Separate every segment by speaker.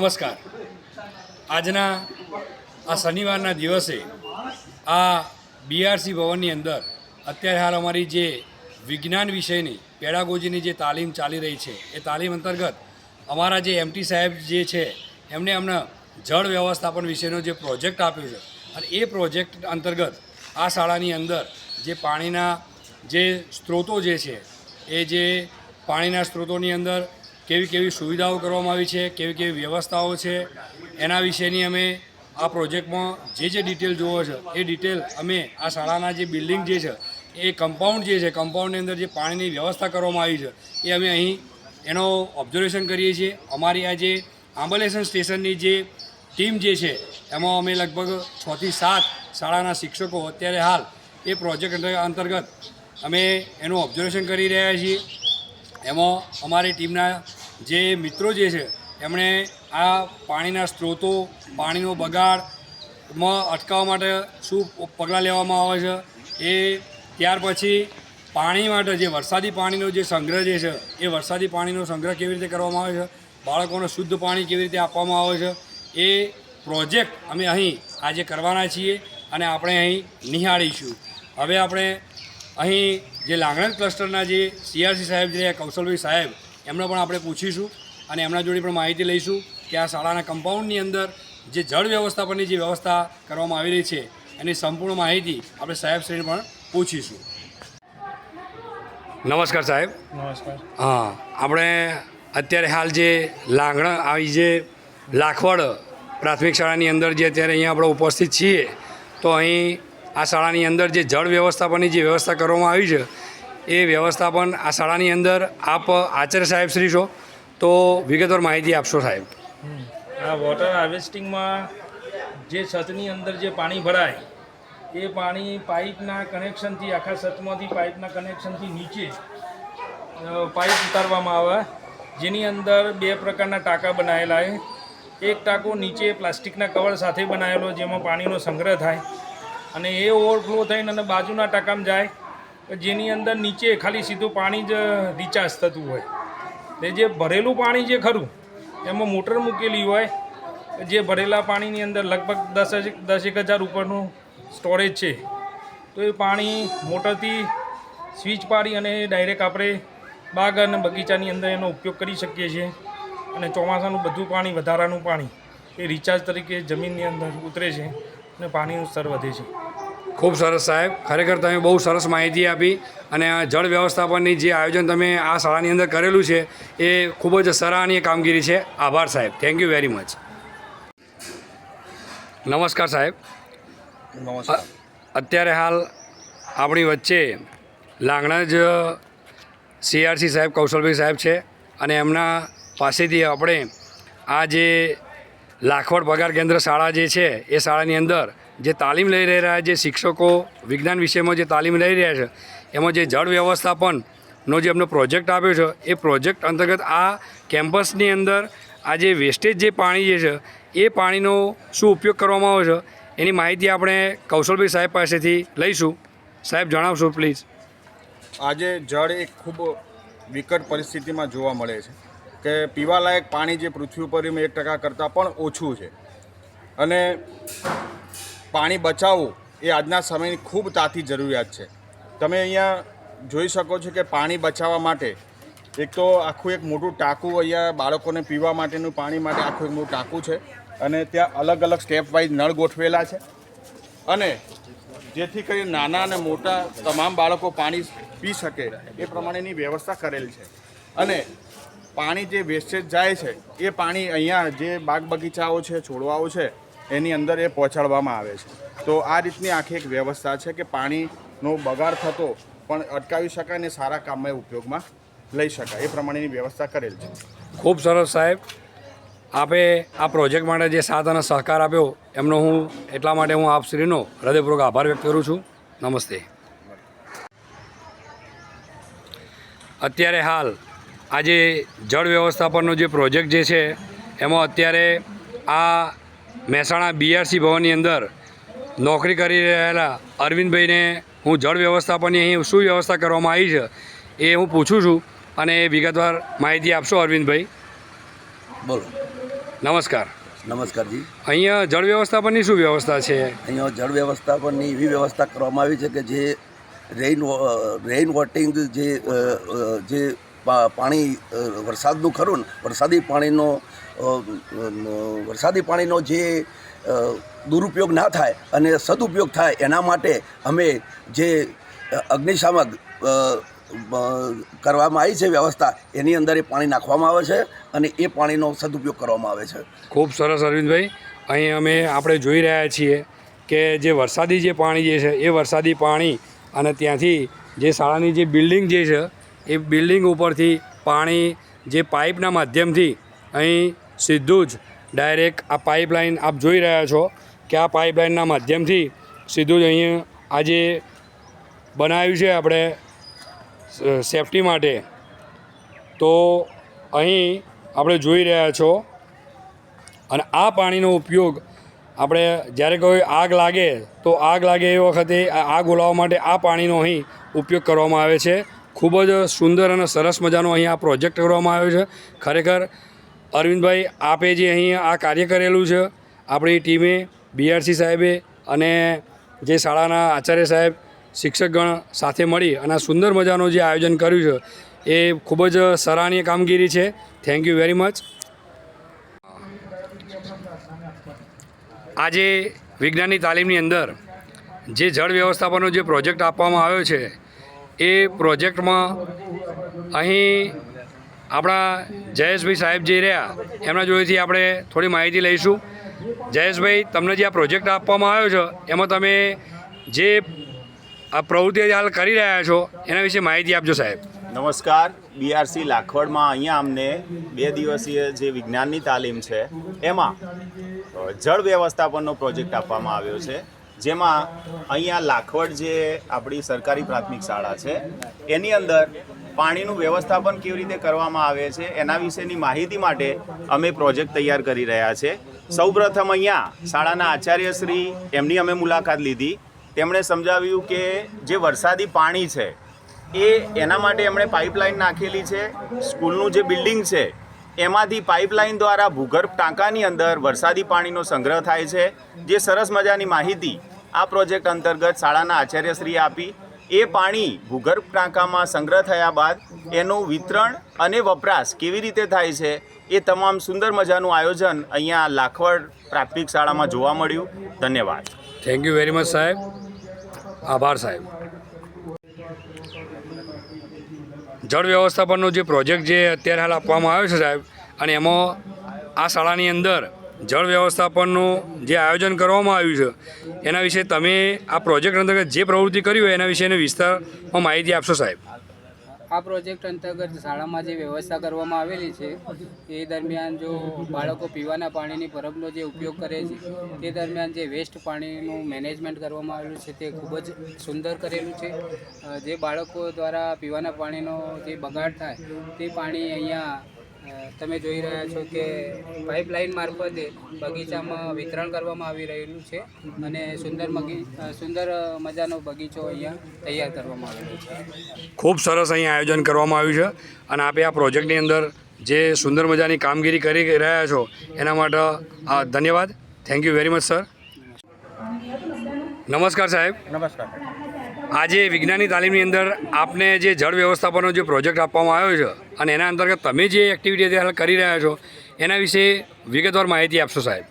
Speaker 1: નમસ્કાર. આજના આ શનિવારના દિવસે આ બીઆરસી ભવનની અંદર અત્યારે હાલ અમારી જે વિજ્ઞાન વિષયની, પેડાગોજીની જે તાલીમ ચાલી રહી છે, એ તાલીમ અંતર્ગત અમારા જે એમટી સાહેબ જે છે, એમને અમને જળ વ્યવસ્થાપન વિશેનો જે પ્રોજેક્ટ આપ્યો છે, અને એ પ્રોજેક્ટ અંતર્ગત આ શાળાની અંદર જે પાણીના જે સ્ત્રોતો જે છે, એ જે પાણીના સ્ત્રોતોની અંદર કેવી કેવી સુવિધાઓ કરવામાં આવી છે, કેવી કેવી વ્યવસ્થાઓ છે, એના વિશેની અમે આ પ્રોજેક્ટમાં જે જે ડિટેલ જોવો છે, એ ડિટેલ અમે આ શાળાના જે બિલ્ડિંગ જે છે, એ કમ્પાઉન્ડ જે છે, કમ્પાઉન્ડની અંદર જે પાણીની વ્યવસ્થા કરવામાં આવી છે, એ અમે અહીં એનો ઓબ્ઝર્વેશન કરીએ છીએ. અમારી આ જે આંબલેસન સ્ટેશનની જે ટીમ જે છે, એમાં અમે લગભગ છથી સાત શાળાના શિક્ષકો અત્યારે હાલ એ પ્રોજેક્ટ અંતર- અંતર્ગત અમે એનું ઓબ્ઝર્વેશન કરી રહ્યા છીએ. એમાં અમારી ટીમના જે મિત્રો જે છે, એમણે આ પાણીના સ્ત્રોતો, પાણીનો બગાડમાં અટકાવવા માટે શું પગલાં લેવામાં આવે છે, એ ત્યાર પછી પાણી માટે જે વરસાદી પાણીનો જે સંગ્રહ જે છે, એ વરસાદી પાણીનો સંગ્રહ કેવી રીતે કરવામાં આવે છે, બાળકોને શુદ્ધ પાણી કેવી રીતે આપવામાં આવે છે, એ પ્રોજેક્ટ અમે અહીં આજે કરવાના છીએ અને આપણે અહીં નિહાળીશું. હવે આપણે અહીં જે લાંગણજ ક્લસ્ટરના જે સીઆરસી સાહેબ જે કૌશલભાઈ સાહેબ એમને પણ આપણે પૂછીશું અને એમના જોડે પણ માહિતી લઈશું કે આ શાળાના કમ્પાઉન્ડની અંદર જે જળ વ્યવસ્થાપનની જે વ્યવસ્થા કરવામાં આવી રહી છે એની સંપૂર્ણ માહિતી આપણે સાહેબશ્રીને પણ પૂછીશું. નમસ્કાર સાહેબ.
Speaker 2: નમસ્કાર.
Speaker 1: હા આપણે અત્યારે હાલ જે લાંગણા આવી જે લાખવડ પ્રાથમિક શાળાની અંદર જે અત્યારે અહીંયા આપણે ઉપસ્થિત છીએ તો અહીં આ શાળાની અંદર જે જળ વ્યવસ્થાપનની જે વ્યવસ્થા કરવામાં આવી છે એ વ્યવસ્થાપન આ શાળાની અંદર આપ આચાર્ય સાહેબ શ્રી છો, તો વિગતવાર માહિતી આપશો સાહેબ.
Speaker 2: આ વોટર હાર્વેસ્ટિંગમાં જે છતની અંદર જે પાણી ભરાય, એ પાણી પાઇપના કનેક્શનથી, આખા છતમાંથી પાઇપના કનેક્શનથી નીચે પાઇપ ઉતારવામાં આવે. જેની અંદર બે પ્રકારના ટાંકા બનાવેલા છે. એક ટાંકો નીચે પ્લાસ્ટિકના કવર સાથે બનાવેલો જેમાં પાણીનો સંગ્રહ થાય. અને એ ઓવરફ્લો થઈને અને બાજુના ટાંકામાં જાય. જેની અંદર નીચે ખાલી સીધું પાણી જ રિચાર્જ થતું હોય. તે જે ભરેલું પાણી જે ખરું, એમાં મોટર મૂકેલી હોય, જે ભરેલા પાણીની અંદર લગભગ દસ દસેક હજાર ઉપરનું સ્ટોરેજ છે. તો એ પાણી મોટરથી સ્વિચ પાડી અને ડાયરેક્ટ આપણે બાગ અને બગીચાની અંદર એનો ઉપયોગ કરી શકીએ છીએ. અને ચોમાસાનું બધું પાણી, વધારાનું પાણી એ રિચાર્જ તરીકે જમીનની અંદર ઉતરે છે અને પાણીનું સ્તર વધે છે.
Speaker 1: ખૂબ સરસ સાહેબ. ખરેખર તમે બહુ સરસ માહિતી આપી અને આ જળ વ્યવસ્થાપનની જે આયોજન તમે આ શાળાની અંદર કરેલું છે એ ખૂબ જ સરાહનીય કામગીરી છે. આભાર સાહેબ. થેન્ક યુ વેરી મચ નમસ્કાર સાહેબ.
Speaker 2: નમસ્કાર.
Speaker 1: અત્યારે હાલ આપણી વચ્ચે લાંગણા જ સીઆરસી સાહેબ કૌશલભાઈ સાહેબ છે અને એમના પાસેથી આપણે આ જે લાખવડ પગાર કેન્દ્ર શાળા જે છે એ શાળાની અંદર જે તાલીમ લઈ રહ્યા જે શિક્ષકો વિજ્ઞાન વિષયમાં જે તાલીમ લઈ રહ્યા છે, એમાં જે જળ વ્યવસ્થાપનનો જે એમનો પ્રોજેક્ટ આપ્યો છે, એ પ્રોજેક્ટ અંતર્ગત આ કેમ્પસની અંદર આ જે વેસ્ટેજ જે પાણી જે છે, એ પાણીનો શું ઉપયોગ કરવામાં આવે છે, એની માહિતી આપણે કૌશલભાઈ સાહેબ પાસેથી લઈશું. સાહેબ, જણાવશો પ્લીઝ.
Speaker 3: આજે જળ એક ખૂબ વિકટ પરિસ્થિતિમાં જોવા મળે છે કે પીવાલાયક પાણી જે પૃથ્વી ઉપર એક ટકા કરતાં પણ ઓછું છે. અને પાણી બચાવવું એ આજના સમયની ખૂબ તાતી જરૂરિયાત છે. તમે અહીંયા જોઈ શકો છો કે પાણી બચાવવા માટે એક તો આખું એક મોટું ટાંકું અહીંયા બાળકોને પીવા માટેનું પાણી માટે આખું એક મોટું ટાંકું છે અને ત્યાં અલગ અલગ સ્ટેપ વાઇઝ નળ ગોઠવેલા છે. અને જેથી કરી નાના અને મોટા તમામ બાળકો પાણી પી શકે એ પ્રમાણેની વ્યવસ્થા કરેલ છે. અને પાણી જે વેસ્ટેજ જાય છે એ પાણી અહીંયા જે બાગ બગીચાઓ છે, છોડવાઓ છે એની અંદર એ પહોંચાડવામાં આવે છે. તો આ રીતની આખી એક વ્યવસ્થા છે કે પાણીનો બગાડ થતો પણ અટકાવી શકાય અને સારા કામમાં ઉપયોગમાં લઈ શકાય. એ પ્રમાણેની વ્યવસ્થા કરેલ છે.
Speaker 1: ખૂબ સરસ સાહેબ. આપે આ પ્રોજેક્ટ માટે જે સાથ અને સહકાર આપ્યો, એમનો હું એટલા માટે હું આપ શ્રીનો હૃદયપૂર્વક આભાર વ્યક્ત કરું છું. નમસ્તે. અત્યારે હાલ આજે જળ વ્યવસ્થાપનનો જે પ્રોજેક્ટ જે છે, એમાં અત્યારે આ મહેસાણા બીઆરસી ભવનની અંદર નોકરી કરી રહેલા અરવિંદભાઈને હું જળ વ્યવસ્થાપનની અહીં શું વ્યવસ્થા કરવામાં આવી છે એ હું પૂછું છું અને એ વિગતવાર માહિતી આપશો અરવિંદભાઈ?
Speaker 4: બોલો.
Speaker 1: નમસ્કાર.
Speaker 4: નમસ્કારજી
Speaker 1: અહીંયા જળ વ્યવસ્થાપનની શું વ્યવસ્થા છે?
Speaker 4: અહીંયા જળ વ્યવસ્થાપનની એવી વ્યવસ્થા કરવામાં આવી છે કે જે રેઇન રેઇન વોટિંગ જે જે પાણી વરસાદનું ખરું ને, વરસાદી પાણીનો વરસાદી પાણીનો જે દુરુપયોગ ના થાય અને સદુપયોગ થાય એના માટે અમે જે અગ્નિશામક કરવામાં આવી છે વ્યવસ્થા, એની અંદર એ પાણી નાખવામાં આવે છે અને એ પાણીનો સદુપયોગ કરવામાં આવે છે.
Speaker 1: ખૂબ સરસ અરવિંદભાઈ. અહીં અમે આપણે જોઈ રહ્યા છીએ કે જે વરસાદી જે પાણી જે છે, એ વરસાદી પાણી અને ત્યાંથી જે શાળાની જે બિલ્ડિંગ જે છે એ બિલ્ડિંગ ઉપરથી પાણી જે પાઇપના માધ્યમથી અહીં સીધું જ ડાયરેક્ટ આ પાઇપલાઇન આપ જોઈ રહ્યા છો કે આ પાઇપલાઇનના માધ્યમથી સીધું જ અહીં આજે બનાવ્યું છે આપણે સેફટી માટે, તો અહીં આપણે જોઈ રહ્યા છો. અને આ પાણીનો ઉપયોગ આપણે જ્યારે કોઈ આગ લાગે, તો આગ લાગે એ વખતે આગ ઓલાવવા માટે આ પાણીનો અહીં ઉપયોગ કરવામાં આવે છે. ખૂબ જ સુંદર અને સરસ મજાનો અહીં આ પ્રોજેક્ટ કરવામાં આવ્યો છે. ખરેખર અરવિંદભાઈ, આપે જે અહીં આ કાર્ય કરેલું છે, આપણી ટીમે બીઆરસી સાહેબે અને જે શાળાના આચાર્ય સાહેબ, શિક્ષકગણ સાથે મળી અને સુંદર મજાનું જે આયોજન કર્યું છે, એ ખૂબ જ સરાહનીય કામગીરી છે. થેન્ક યુ વેરી મચ આજે વિજ્ઞાનની તાલીમની અંદર જે જળ વ્યવસ્થાપનનો જે પ્રોજેક્ટ આપવામાં આવ્યો છે એ પ્રોજેક્ટમાં અહીં આપણા જયેશભાઈ સાહેબ જે રહ્યા, એમના જોડેથી આપણે થોડી માહિતી લઈશું. જયેશભાઈ, તમને જે આ પ્રોજેક્ટ આપવામાં આવ્યો છે, એમાં તમે જે આ પ્રવૃત્તિ હાલ કરી રહ્યા છો, એના વિશે માહિતી આપજો સાહેબ.
Speaker 5: નમસ્કાર. બીઆરસી લાખવડમાં અહીંયા અમને બે દિવસીય જે વિજ્ઞાનની તાલીમ છે, એમાં જળ વ્યવસ્થાપનનો પ્રોજેક્ટ આપવામાં આવ્યો છે. જેમાં અહીંયા લાખવડ જે આપણી સરકારી પ્રાથમિક શાળા છે, એની અંદર પાણીનું વ્યવસ્થાપન કેવી રીતે કરવામાં આવે છે, એના વિશેની માહિતી માટે અમે પ્રોજેક્ટ તૈયાર કરી રહ્યા છે. સૌપ્રથમ અહીંયા શાળાના આચાર્યશ્રી, એમની અમે મુલાકાત લીધી. તેમણે સમજાવ્યું કે જે વરસાદી પાણી છે, એ એના માટે એમણે પાઇપલાઇન નાખેલી છે. સ્કૂલનું જે બિલ્ડિંગ છે, એમાંથી પાઇપલાઇન દ્વારા ભૂગર્ભ ટાંકાની અંદર વરસાદી પાણીનો સંગ્રહ થાય છે. જે સરસ મજાની માહિતી આ પ્રોજેક્ટ અંતર્ગત શાળાના આચાર્યશ્રીએ આપી, એ પાણી ભૂગર્ભ ટાંકામાં સંગ્રહ થયા બાદ એનું વિતરણ અને વપરાશ કેવી રીતે થાય છે, એ તમામ સુંદર મજાનું આયોજન અહીંયા લાખવડ પ્રાથમિક શાળામાં જોવા મળ્યું. ધન્યવાદ.
Speaker 1: થેન્ક યુ વેરી મચ સાહેબ. આભાર, સાહેબ. જળ વ્યવસ્થાપનનો જે પ્રોજેક્ટ જે અત્યારે હાલ આપવામાં આવ્યો છે, સાહેબ, અને એમાં આ શાળાની અંદર જળ વ્યવસ્થાપનનું જે આયોજન કરવામાં આવ્યું છે, એના વિશે તમે આ પ્રોજેક્ટ અંતર્ગત જે પ્રવૃત્તિ કરી હોય એના વિશેની વિસ્તારમાં માહિતી આપશો સાહેબ?
Speaker 6: આ પ્રોજેક્ટ અંતર્ગત શાળામાં જે વ્યવસ્થા કરવામાં આવેલી છે, એ દરમિયાન જો બાળકો પીવાના પાણીની પરબનો જે ઉપયોગ કરે છે, તે દરમિયાન જે વેસ્ટ પાણીનું મેનેજમેન્ટ કરવામાં આવેલું છે, તે ખૂબ જ સુંદર કરેલું છે. જે બાળકો દ્વારા પીવાના પાણીનો જે બગાડ થાય, તે પાણી અહીંયા તમે જોઈ રહ્યા છો કે પાઇપલાઇન મારફતે બગીચામાં વિતરણ કરવામાં આવી રહેલું છે અને સુંદર મગી સુંદર મજાનો બગીચો અહીંયા તૈયાર કરવામાં આવેલો છે.
Speaker 1: ખૂબ સરસ અહીંયા આયોજન કરવામાં આવ્યું છે અને આપે આ પ્રોજેક્ટની અંદર જે સુંદર મજાની કામગીરી કરી રહ્યા છો એના માટે આ ધન્યવાદ. Thank you very much sir નમસ્કાર સાહેબ.
Speaker 3: નમસ્કાર.
Speaker 1: આજે વિજ્ઞાનની તાલીમની અંદર આપને જે જળ વ્યવસ્થાપનનો જે પ્રોજેક્ટ આપવામાં આવ્યો છે અને એના અંતર્ગત તમે જે એક્ટિવિટી હાલ કરી રહ્યા છો, એના વિશે વિગતવાર માહિતી આપશો સાહેબ?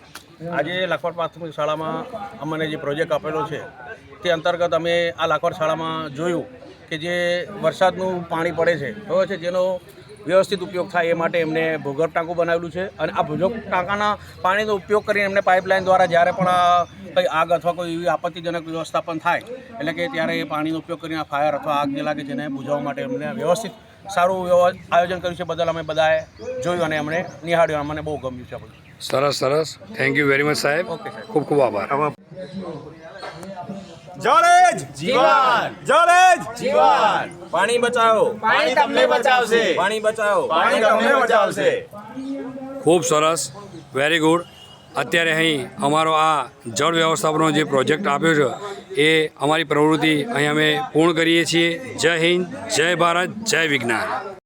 Speaker 7: આજે લાખવાડ પ્રાથમિક શાળામાં અમને જે પ્રોજેક્ટ આપેલો છે, તે અંતર્ગત અમે આ લાખવાડ શાળામાં જોયું કે જે વરસાદનું પાણી પડે છે, બરાબર છે? જેનો વ્યવસ્થિત ઉપયોગ થાય એ માટે એમને ભૂગર્ભ ટાંકું બનાવેલું છે. અને આ ભૂગર્ભ ટાંકાના પાણીનો ઉપયોગ કરીને એમને પાઇપલાઇન દ્વારા જ્યારે પણ કંઈ આગ અથવા કોઈ એવી આપત્તિજનક વ્યવસ્થાપન થાય એટલે કે ત્યારે એ પાણીનો ઉપયોગ કરીને આ ફાયર અથવા આગ જે લાગે છે એને બુઝાવવા માટે એમને વ્યવસ્થિત સારું આયોજન કર્યું છે. બદલ અમે બધાએ જોયું અને અમને નિહાળ્યું અને મને બહુ ગમ્યું છે
Speaker 1: સરસ સરસ. થેન્ક યુ વેરી મચ સાહેબ. ઓકે ખૂબ ખૂબ આભાર.
Speaker 5: જળ જ જીવન! જળેજ જીવન!
Speaker 7: પાણી બચાવો.
Speaker 5: પાણી તમને બચાવશે.
Speaker 7: પાણી બચાવો.
Speaker 5: પાણી તમને બચાવશે.
Speaker 1: ખૂબ સરસ. વેરી ગુડ અત્યારે અહીં અમારો આ જળ વ્યવસ્થાપનનો જે પ્રોજેક્ટ આપ્યો છે એ અમારી પ્રવૃત્તિ અહીં અમે પૂર્ણ કરીએ છીએ. જય હિન્દ જય ભારત જય વિજ્ઞાન.